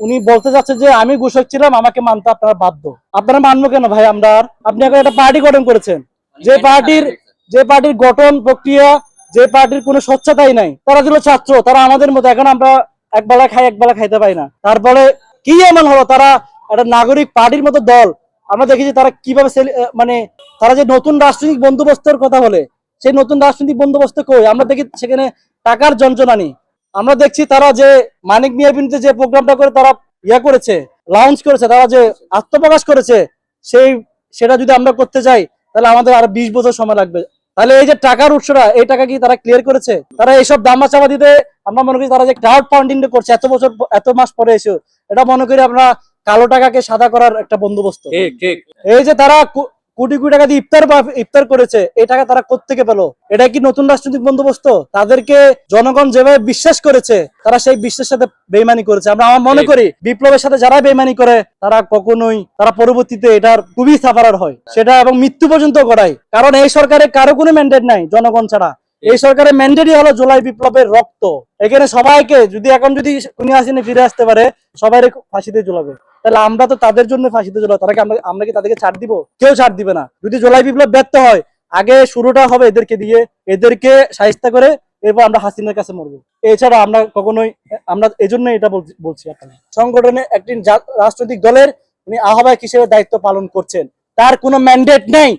উনি বলতে যাচ্ছে যে আমি ঘোষক ছিলাম আমাকে মানতে আপনারা বাধ্য। আপনারা মানবো কেন ভাই? আমরা? আপনি এখন একটা পার্টি গঠন করেছেন। যে পার্টির যে পার্টির গঠন প্রক্রিয়া যে পার্টির কোনো স্বচ্ছতাই নাই। তারা ছিল ছাত্র তারা আমাদের মতো। এখন আমরা এক বেলা খাই এক বেলা খাইতে পাই না। তারপরে কি এমন হলো? তারা একটা নাগরিক পার্টির মতো দল। আমরা দেখেছি তারা কীভাবে মানে তারা যে নতুন রাজনৈতিক বন্দোবস্তের কথা বলে সেই নতুন রাজনৈতিক বন্দোবস্ত কই? আমরা দেখি সেখানে টাকার যন্ত্রণা নেই। আমরা দেখছি তারা যে মানিক বিরুদ্ধে যে প্রোগ্রামটা করে তারা ইয়া করেছে লঞ্চ করেছে তারা যে আত্মপ্রকাশ করেছে সেই সেটা যদি আমরা করতে যাই তাহলে আমাদের আর বিশ বছর সময় লাগবে। তাহলে এই যে টাকার উৎসটা এই টাকা কি তারা ক্লিয়ার করেছে? তারা এইসব দামা চাপা দিতে আমরা মনে করি তারা যে ক্রাউড ফান্ডিং করছে এত বছর এত মাস পরে এসে এটা মনে করি আমরা কালো টাকাকে সাদা করার একটা বন্দোবস্ত। এই যে তারা কোটি কোটি টাকা দিয়ে ইফতার ইফতার করেছে এই টাকা তারা কোত্থেকে পেল? এটা কি নতুন রাজনৈতিক বন্দোবস্ত? তাদেরকে জনগণ যেভাবে বিশ্বাস করেছে তারা সেই বিশ্বাসের সাথে বেইমানি করেছে। আমরা আমার মনে করি বিপ্লবের সাথে যারা বেইমানি করে তারা কখনোই তারা পরবর্তীতে এটার খুবই সাফারার হয়। সেটা এবং মৃত্যু পর্যন্ত করায় কারণ এই সরকারের কারও কোনো ম্যান্ডেট নাই জনগণ ছাড়া। এই সরকারের ম্যান্ডেটই হলো জুলাই বিপ্লবের রক্ত। এখানে সবাইকে যদি এখন যদি উনি আসেনি ফিরে আসতে পারে সবাই ফাঁসিতে ঝুলাবে। তাহলে আমরা তো তাদের জন্য ফাঁসিতে ঝুলাবো তারা কি আমরা আমরা কি তাদেরকে ছাড় দিব? কেউ ছাড় দিবে না। যদি জুলাই বিপ্লব ব্যর্থ হয় আগে শুরুটা হবে এদেরকে দিয়ে এদেরকে সাহিস্তা করে এরপর আমরা হাসিনার কাছে মরবো। এছাড়া আমরা কখনোই আমরা এই জন্য এটা বলছি- আপনাকে। সংগঠনে একটি রাজনৈতিক দলের উনি আহ্বায়ক হিসেবে দায়িত্ব পালন করছেন। তার কোনো ম্যান্ডেট নেই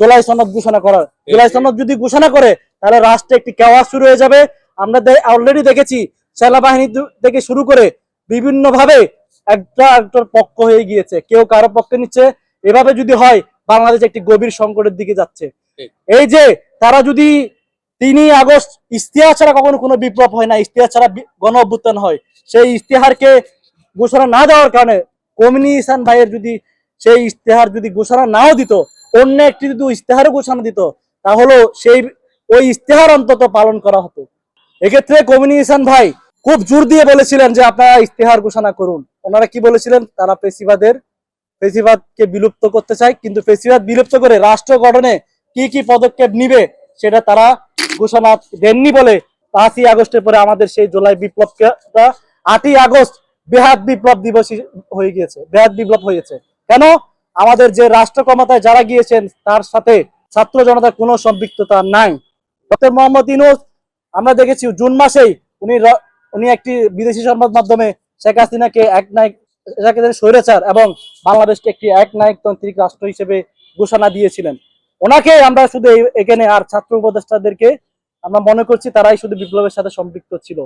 জুলাই সনদ ঘোষণা করার। জুলাই সনদ যদি ঘোষণা করে তাহলে রাষ্ট্রে একটি কেওয়া শুরু হয়ে যাবে। আমরা অলরেডি দেখেছি সেনাবাহিনী থেকে শুরু করে বিভিন্ন ভাবে একটা একটার পক্ষ হয়ে গিয়েছে। কেউ কারও পক্ষে নিচ্ছে। এভাবে যদি হয় বাংলাদেশ একটি গভীর সংকটের দিকে যাচ্ছে। এই যে তারা যদি তিনি আগস্ট ইস্তেহার ছাড়া কখনো কোনো বিপ্লব হয় না ইস্তেহার ছাড়া গণ অভ্যুত্থান হয় সেই ইস্তেহারকে ঘোষণা না দেওয়ার কারণে কমিনি ইসান ভাইয়ের যদি সেই ইস্তেহার যদি ঘোষণা নাও দিত অন্য একটি যদি ইস্তেহারও ঘোষণা দিত তাহলে সেই ওই ইস্তেহার অন্তত পালন করা হতো। এক্ষেত্রে কমিনি ইসান ভাই খুব জোর দিয়ে বলেছিলেন যে আপনারা ইস্তেহার ঘোষণা করুন। ওনারা কি বলেছিলেন? তারা পেশিবাদের পেশিবাদকে বিলুপ্ত করতে চায়, কিন্তু পেশিবাদ বিলুপ্ত করে রাষ্ট্র গঠনে কি কি পদক্ষেপ নিবে সেটা তারা ঘোষণা দেননি বলে পাঁচই আগস্টের পরে আমাদের সেই জুলাই বিপ্লবকে আটই আগস্ট বেহাত বিপ্লব দিবস হয়ে গিয়েছে, বেহাত বিপ্লব হয়েছে। কেন? আমাদের যে রাষ্ট্র ক্ষমতায় যারা গিয়েছেন, তার সাথে ছাত্র জনতার কোনো সম্পৃক্ততা নাই। ডক্টর মোহাম্মদ ইনুস আমরা দেখেছি জুন মাসেই উনি উনি একটি বিদেশি সংবাদ মাধ্যমে শেখ হাসিনাকে এক নায়ক স্বৈরাচার এবং বাংলাদেশকে একটি এক নায়কতান্ত্রিক রাষ্ট্র হিসেবে ঘোষণা দিয়েছিলেন। ওনাকে আমরা শুধু এখানে আর ছাত্র উপদেষ্টাদেরকে আমরা মনে করছি তারাই শুধু বিপ্লবের সাথে সম্পৃক্ত ছিল।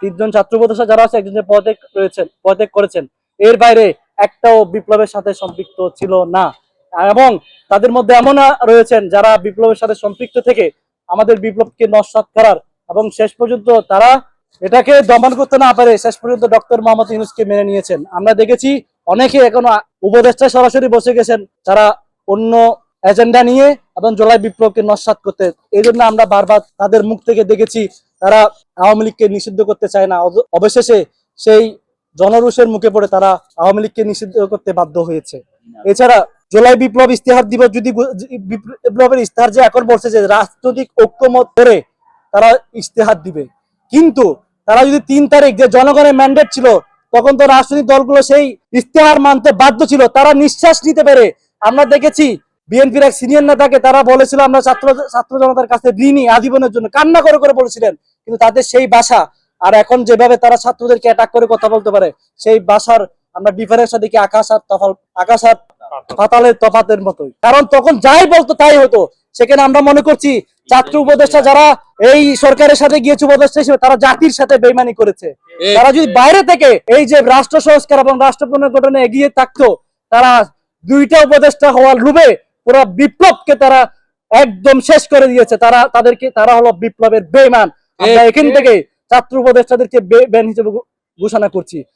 তিনজন ছাত্র উপদেষ্টা যারা আছে একজন পদত্যাগ রয়েছেন পদত্যাগ করেছেন। এর বাইরে একটাও বিপ্লবের সাথে সম্পৃক্ত ছিল না। এবং তাদের মধ্যে এমন রয়েছেন যারা বিপ্লবের সাথে সম্পৃক্ত থেকে আমাদের বিপ্লবকে নস্বাত করার এবং শেষ পর্যন্ত তারা এটাকে দমন করতে না পারে শেষ পর্যন্ত ডক্টর মোহাম্মদ ইউনুসকে মেনে নিয়েছেন। আমরা দেখেছি অনেকে এখনও উপদেষ্টায় সরাসরি বসে গেছেন তারা অন্য এজেন্ডা নিয়ে এবং জুলাই বিপ্লবকে নস্বাত করতে। এই জন্য আমরা বারবার তাদের মুখ থেকে দেখেছি, তারা আওয়ামী লীগকে নিষিদ্ধ করতে চায় না। অব- অবশেষে সেই জনরোষের মুখে পড়ে তারা আওয়ামী লীগকে নিষিদ্ধ করতে বাধ্য হয়েছে। এছাড়া জুলাই বিপ্লব ইস্তেহার দিবস যদি বিপ্লবের ইস্তেহার যে এখন বলছে যে রাজনৈতিক ঐক্যমত করে তারা ইস্তেহার দিবে। কিন্তু তারা যদি তিন তারিখ যে জনগণের ম্যান্ডেট ছিল তখন তো রাজনৈতিক দলগুলো সেই ইস্তেহার মানতে বাধ্য ছিল। তারা নিঃশ্বাস নিতে পেরে আমরা দেখেছি বিএনপির এক সিনিয়র নেতাকে তারা বলেছিল আমরা ছাত্র ছাত্র জনতার কাছে ঋণী আজীবনের জন্য। কান্না করে করে বলেছিলেন কিন্তু তাদের সেই বাসা আর এখন যেভাবে তারা ছাত্রদেরকে অ্যাটাক করে কথা বলতে পারে সেই বাসার আমরা ডিফারেন্স দেখি আকাশ আর তফাল আকাশ আর পাতালের তফাতের মতোই। কারণ তখন যাই বলতো তাই হতো। সেখানে আমরা মনে করছি ছাত্র উপদেষ্টা যারা এই সরকারের সাথে গিয়েছে উপদেষ্টা হিসেবে তারা জাতির সাথে বেইমানি করেছে। তারা যদি বাইরে থেকে এই যে রাষ্ট্র সংস্কার এবং রাষ্ট্র পুনর্গঠনে এগিয়ে থাকতো তারা দুইটা উপদেষ্টা হওয়ার রূপে পুরো বিপ্লবকে তারা একদম শেষ করে দিয়েছে। তারা তাদেরকে তারা হলো বিপ্লবের বেমান আমরা এখান থেকে ছাত্র উপদেষ্টাদেরকে বেন হিসেবে ঘোষণা করছি।